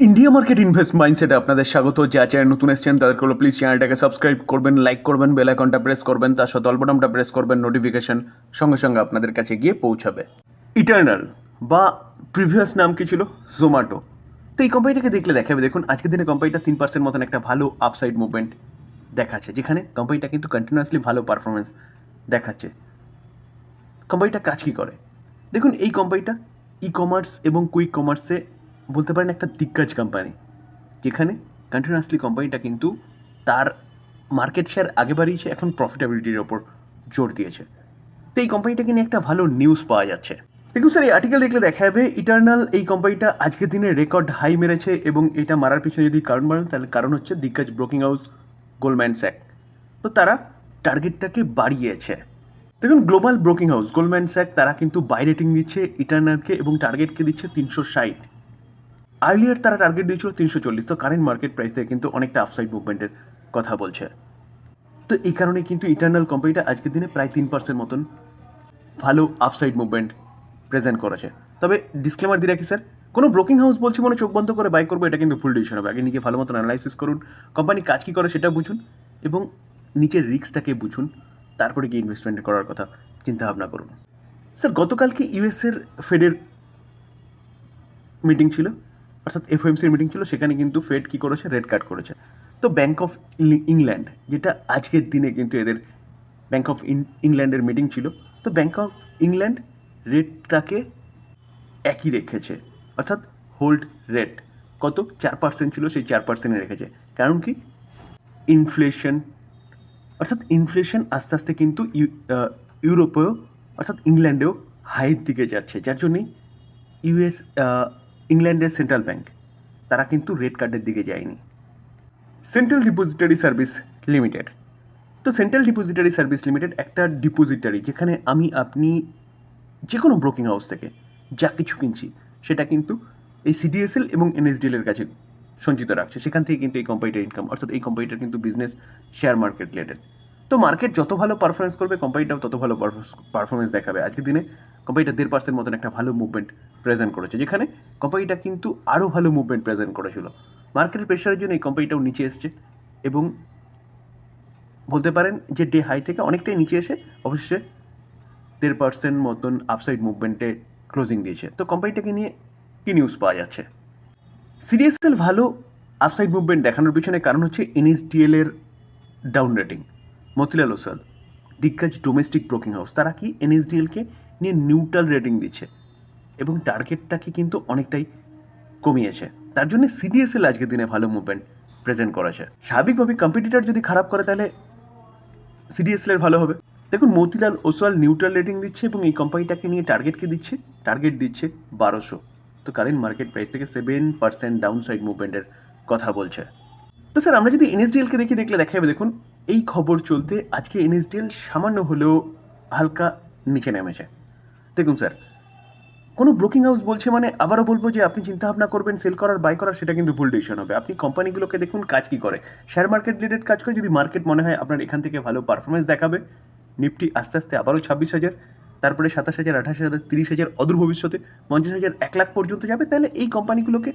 India market invest মাইন্ডসেটে আপনাদের স্বাগত। যা চ্যানেল নতুন এসছেন, তাদেরকে হলো প্লিজ চ্যানেলটাকে সাবস্ক্রাইব করবেন লাইক করবেন বেল আইকনটা প্রেস করবেন, তার সাথে অল্পটামটা প্রেস করবেন নোটিফিকেশন সঙ্গে সঙ্গে আপনাদের কাছে গিয়ে পৌঁছাবে। ইটার্নাল বা প্রিভিয়াস নাম কি ছিল? জোম্যাটো তো এই কোম্পানিটাকে দেখলে দেখাবে, দেখুন, আজকের দিনে কোম্পানিটা তিন পার্সেন্ট মতন একটা ভালো আপসাইড মুভমেন্ট দেখাচ্ছে, যেখানে কোম্পানিটা কিন্তু কন্টিনিউয়াসলি ভালো পারফরমেন্স দেখাচ্ছে। কোম্পানিটা কাজ কী করে? দেখুন, এই কোম্পানিটা ই কমার্স এবং কুইক কমার্সে বলতে পারেন একটা দিগ্গজ কোম্পানি যেখানে কন্টিনিউয়াসলি কোম্পানিটা কিন্তু তার মার্কেট শেয়ার আগে বাড়িয়েছে, এখন প্রফিটেবিলিটির ওপর জোর দিয়েছে। তো এই কোম্পানিটাকে নিয়ে একটা ভালো নিউজ পাওয়া যাচ্ছে। দেখুন স্যার এই আর্টিকেল দেখলে দেখা যাবে ইটার্নাল এই কোম্পানিটা আজকের দিনে রেকর্ড হাই মেরেছে এবং এটা মারার পিছনে যদি কারণ বলেন তাহলে কারণ হচ্ছে দিগ্গজ ব্রোকিং হাউস গোল্ডম্যান স্যাক তো তারা টার্গেটটাকে বাড়িয়েছে। দেখুন global broking house Goldman Sachs তারা কিন্তু বাই রেটিং দিচ্ছে ইটার্নালকে এবং টার্গেটকে দিচ্ছে তিনশো ষাট। আর্লিয়ার তারা টার্গেট দিয়েছিল তিনশো চল্লিশ, তো কারেন্ট মার্কেট প্রাইস কিন্তু অনেকটা আফসাইড মুভমেন্টের কথা বলছে। তো এই কারণে কিন্তু ইটার্নাল কোম্পানিটা আজকের দিনে প্রায় তিন পার্সেন্ট মতন ভালো আপসাইড মুভমেন্ট প্রেজেন্ট করেছে। তবে ডিসক্লেমার দিয়ে রাখি স্যার কোনো ব্রোকিং হাউস বলছে মনে চোখ বন্ধ করে বাই করব, এটা কিন্তু ফুল ডিসিশন হবে। আগে নিজে ভালো মতন অ্যানালাইসিস করুন কোম্পানি কাজ কী করে সেটা বুঝুন এবং নিজের রিস্কটাকে বুঝুন, তারপরে কি ইনভেস্টমেন্ট করার কথা চিন্তা ভাবনা করুন। স্যার গতকালকে ইউএসের ফেডের মিটিং ছিল। অর্থাৎ এফওএমসির মিটিং ছিল, সেখানে কিন্তু ফেড কী করেছে? রেড কার্ড করেছে। তো ব্যাঙ্ক অফ ইংল্যান্ড যেটা আজকের দিনে কিন্তু এদের ব্যাঙ্ক অফ ইংল্যান্ডের মিটিং ছিল, তো ব্যাঙ্ক অফ ইংল্যান্ড রেটটাকে একই রেখেছে, অর্থাৎ হোল্ড রেট কত? চার পার্সেন্ট ছিল, সেই চার পার্সেন্টে রেখেছে। কারণ কি? ইনফ্লেশন অর্থাৎ ইনফ্লেশন আস্তে আস্তে কিন্তু ইউ- ইউরোপেও অর্থাৎ ইংল্যান্ডেও হাইয়ের দিকে যাচ্ছে। যার জন্যই ইউএস ইংল্যান্ডের সেন্ট্রাল ব্যাংক। তারা কিন্তু রেড কার্ডের দিকে যায়নি। Central depository service limited. তো সেন্ট্রাল ডিপোজিটারি সার্ভিস লিমিটেড একটা ডিপোজিটারি যেখানে আমি, আপনি যে কোনো ব্রোকিং হাউস থেকে যা কিছু কিনছি, সেটা কিন্তু এই সিডিএসএল এবং এনএসডিএল এর কাছে সঞ্চিত রাখছে। সেখান থেকে কিন্তু এই কোম্পানিটার ইনকাম অর্থাৎ এই কোম্পানিটার কিন্তু বিজনেস শেয়ার মার্কেট রিলেটেড তো মার্কেট যত ভালো পারফরমেন্স করবে কোম্পানিটাও তত ভালো পারফরমেন্স দেখাবে। আজকের দিনে কোম্পানিটা দেড় পার্সেন্ট মতন একটা ভালো মুভমেন্ট প্রেজেন্ট করেছে, যেখানে কোম্পানিটা কিন্তু আরও ভালো মুভমেন্ট প্রেজেন্ট করেছিল। মার্কেটের প্রেশারের জন্য এই কোম্পানিটাও নিচে এসছে এবং বলতে পারেন যে ডে হাই থেকে অনেকটাই নিচে এসে অবশ্যই দেড় পার্সেন্ট মতন আপসাইড মুভমেন্টে ক্লোজিং দিয়েছে। তো কোম্পানিটাকে নিয়ে কী নিউজ পাওয়া যাচ্ছে? সিরিয়াসএল ভালো আপসাইড মুভমেন্ট দেখানোর পিছনে কারণ হচ্ছে এনএসডিএল এর ডাউন রেটিং মতিলাল ওসাল দিগ্গজ ডোমেস্টিক ব্রোকিং হাউস তারা কি এনএসডিএলকে নিয়ে নিউট্রাল রেটিং দিচ্ছে? এবং টার্গেটটাকে কিন্তু অনেকটাই কমিয়েছে। তার জন্য সিডিএসএল আজকের দিনে ভালো মুভমেন্ট প্রেজেন্ট করেছে। স্বাভাবিকভাবে কম্পিটিটর যদি খারাপ করে, তাহলে সিডিএসএলের ভালো হবে। দেখুন, মতিলাল ওসওয়াল নিউট্রাল রেটিং দিচ্ছে এবং এই কোম্পানিটাকে নিয়ে টার্গেটকে দিচ্ছে? টার্গেট দিচ্ছে বারোশো। তো কারেন্ট মার্কেট প্রাইস থেকে সেভেন পার্সেন্ট ডাউন সাইড মুভমেন্টের কথা বলছে। তো স্যার আমরা যদি এনএসডিএলকে দেখি, দেখলে দেখা যাবে দেখুন এই খবর চলতে আজকে এনএসডিএল সামান্য হলেও হালকা নিচে নেমেছে। দেখুন স্যার, কোনো ব্রোকিং হাউস বলছে মানে আবারও বলব যে আপনি চিন্তা ভাবনা করবেন, সেল করার, বাই করার, সেটা কিন্তু ভুল ডিসিশন হবে। আপনি কোম্পানিগুলোকে দেখুন কাজ কী করে। শেয়ার মার্কেট রিলেটেড কাজ করে, যদি মার্কেট মনে হয় আপনার এখান থেকে ভালো পারফরমেন্স দেখাবে, নিফটি আস্তে আস্তে আবারও ছাব্বিশ হাজার, তারপরে সাতাশ হাজার, আঠাশ হাজার, তিরিশ হাজার, অদূর ভবিষ্যতে পঞ্চাশ হাজার, এক লাখ পর্যন্ত যাবে, তাহলে এই কোম্পানিগুলোকে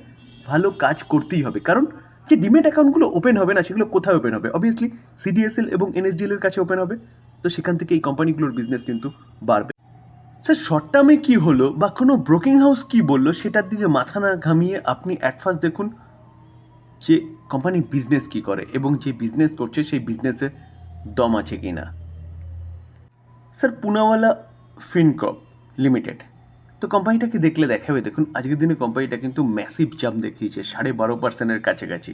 ভালো কাজ করতেই হবে। কারণ যে ডিমেট অ্যাকাউন্টগুলো ওপেন হবে না, সেগুলো কোথায় ওপেন হবে? অবভিয়াসলি সিডিএসএল এবং এনএসডিএল এর কাছে ওপেন হবে। তো সেখান থেকে এই কোম্পানিগুলোর বিজনেস কিন্তু বাড়বে। স্যার শর্ট টার্মে কী হলো বা কোনো ব্রোকিং হাউস কী বলল, সেটার দিকে মাথা না ঘামিয়ে আপনি অ্যাট ফার্স্ট দেখুন যে কোম্পানি বিজনেস কী করে এবং যে বিজনেস করছে, সেই বিজনেসে দম আছে কি না স্যার পুনাওয়ালা ফিনক্রপ লিমিটেড তো কোম্পানিটাকে দেখলে দেখাবে, দেখুন, আজকের দিনে কোম্পানিটা কিন্তু ম্যাসিভ জাম্প দেখিয়েছে, সাড়ে বারো পার্সেন্টের কাছাকাছি।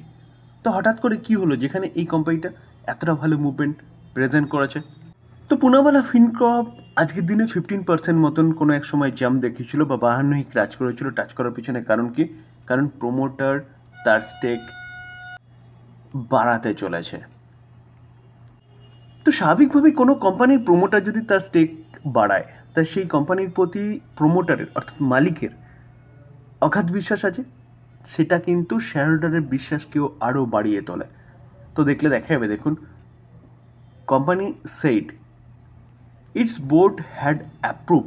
তো হঠাৎ করে কি হলো? যেখানে এই কোম্পানিটা এতটা ভালো মুভমেন্ট প্রেজেন্ট করেছে। তো পুনাওয়ালা ফিনক্রপ আজকের দিনে ফিফটিন পার্সেন্ট মতন কোনো এক সময় জাম্প দেখিয়েছিল বা বাহান্নই ক্রাচ করেছিল। টাচ করার পিছনে কারণ কি? কারণ প্রোমোটার তার স্টেক বাড়াতে চলেছে। তো স্বাভাবিকভাবেই কোনো কোম্পানির প্রোমোটার যদি তার স্টেক বাড়ায়, তা সেই কোম্পানির প্রতি প্রোমোটারের অর্থাৎ মালিকের অগাধ বিশ্বাস আছে? সেটা কিন্তু শেয়ার হোল্ডারের বিশ্বাসকেও আরও বাড়িয়ে তোলে। তো দেখলে দেখা যাবে, দেখুন company said its board had approve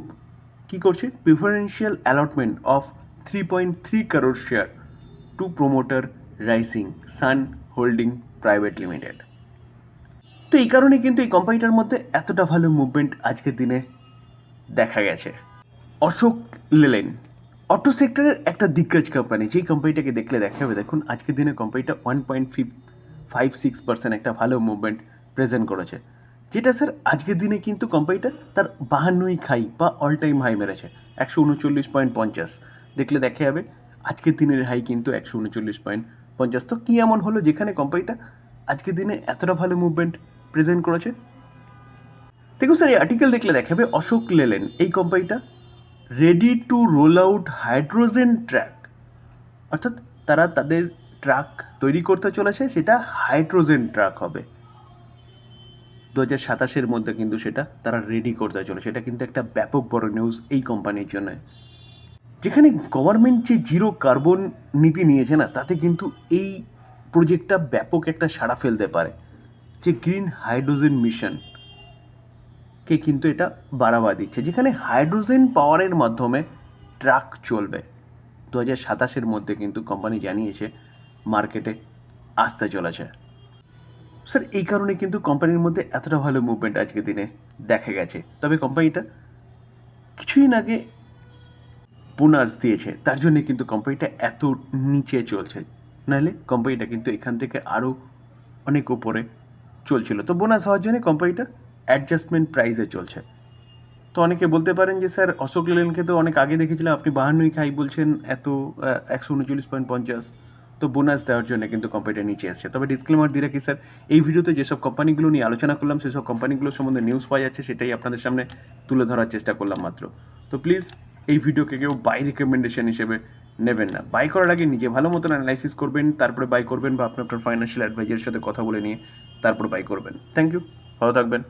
কী করছে? Preferential allotment of three point three crore share to promoter rising sun holding private limited তো এই কারণে কিন্তু এই কোম্পানিটার মধ্যে এতটা ভালো মুভমেন্ট আজকের দিনে দেখা গেছে। অশোক লেলেন অটো সেক্টরের একটা দিগ্গজ কোম্পানি যেই কোম্পানিটাকে দেখলে দেখা যাবে, দেখুন, আজকের দিনে কোম্পানিটা one point five six percent একটা ভালো মুভমেন্ট প্রেজেন্ট করেছে। যেটা স্যার আজকের দিনে কিন্তু কোম্পানিটা তার বাহান্নই খাই বা অল টাইম হাই মেরেছে, একশো উনচল্লিশ পয়েন্ট পঞ্চাশ। দেখলে দেখা যাবে, আজকের দিনের হাই কিন্তু একশো উনচল্লিশ পয়েন্ট পঞ্চাশ। তো কী এমন হলো যেখানে কোম্পানিটা আজকের দিনে এতটা ভালো মুভমেন্ট প্রেজেন্ট করেছে। দেখুন স্যার, এই আর্টিকেল দেখলে দেখাবে অশোক লেলেন এই কোম্পানিটা ready to roll out hydrogen track অর্থাৎ তারা তাদের ট্রাক তৈরি করতে চলেছে, সেটা হাইড্রোজেন ট্রাক হবে। দু হাজার সাতাশের মধ্যে কিন্তু সেটা তারা রেডি করতে চলেছে। এটা কিন্তু একটা ব্যাপক বড় নিউজ এই কোম্পানির জন্য। যেখানে গভর্নমেন্ট যে জিরো কার্বন নীতি নিয়েছে না, তাতে কিন্তু এই প্রজেক্টটা ব্যাপক একটা সাড়া ফেলতে পারে। যে গ্রিন হাইড্রোজেন মিশন কে কিন্তু এটা বাড়াবা দিচ্ছে। যেখানে হাইড্রোজেন পাওয়ারের মাধ্যমে ট্রাক চলবে। দু হাজার সাতাশের মধ্যে কিন্তু কোম্পানি জানিয়েছে, মার্কেটে আসতে চলেছে। স্যার, এই কারণে কিন্তু কোম্পানির মধ্যে এতটা ভালো মুভমেন্ট আজকের দিনে দেখা গেছে। তবে কোম্পানিটা কিছুদিন আগে বোনাস দিয়েছে। তার জন্য কিন্তু কোম্পানিটা এত নিচে চলছে। নাহলে কোম্পানিটা কিন্তু এখান থেকে আরও অনেক উপরে চলছিল। তো বোনাস হওয়ার জন্য কোম্পানিটা অ্যাডজাস্টমেন্ট প্রাইসে চলছে। তো অনেকে বলতে পারেন যে, স্যার, অশোক লেলেনকে তো অনেক আগে দেখেছিলাম, আপনি বাহান্নই খাই বলছেন, এত একশো উনচল্লিশ পয়েন্ট পঞ্চাশ তো বোনাস দেওয়ার জন্য কিন্তু কোম্পানিটা নিচে এসছে। তবে ডিসক্লেমার দিয়ে রাখি, স্যার, এই ভিডিওতে যেসব কোম্পানিগুলো নিয়ে আলোচনা করলাম, সেসব কোম্পানিগুলোর সম্বন্ধে নিউজ পাওয়া যাচ্ছে, সেটাই আপনাদের সামনে তুলে ধরার চেষ্টা করলাম মাত্র। তো প্লিজ এই ভিডিওকে কেউ বাই রিকমেন্ডেশন হিসেবে নেবেন না। বাই করার আগে নিজে ভালো মতন অ্যানালাইসিস করবেন, তারপরে বাই করবেন বা আপনি আপনার ফাইন্যান্সিয়াল অ্যাডভাইজারের সাথে কথা বলে নিয়ে তারপর বাই করবেন। থ্যাংক ইউ ভালো থাকবেন।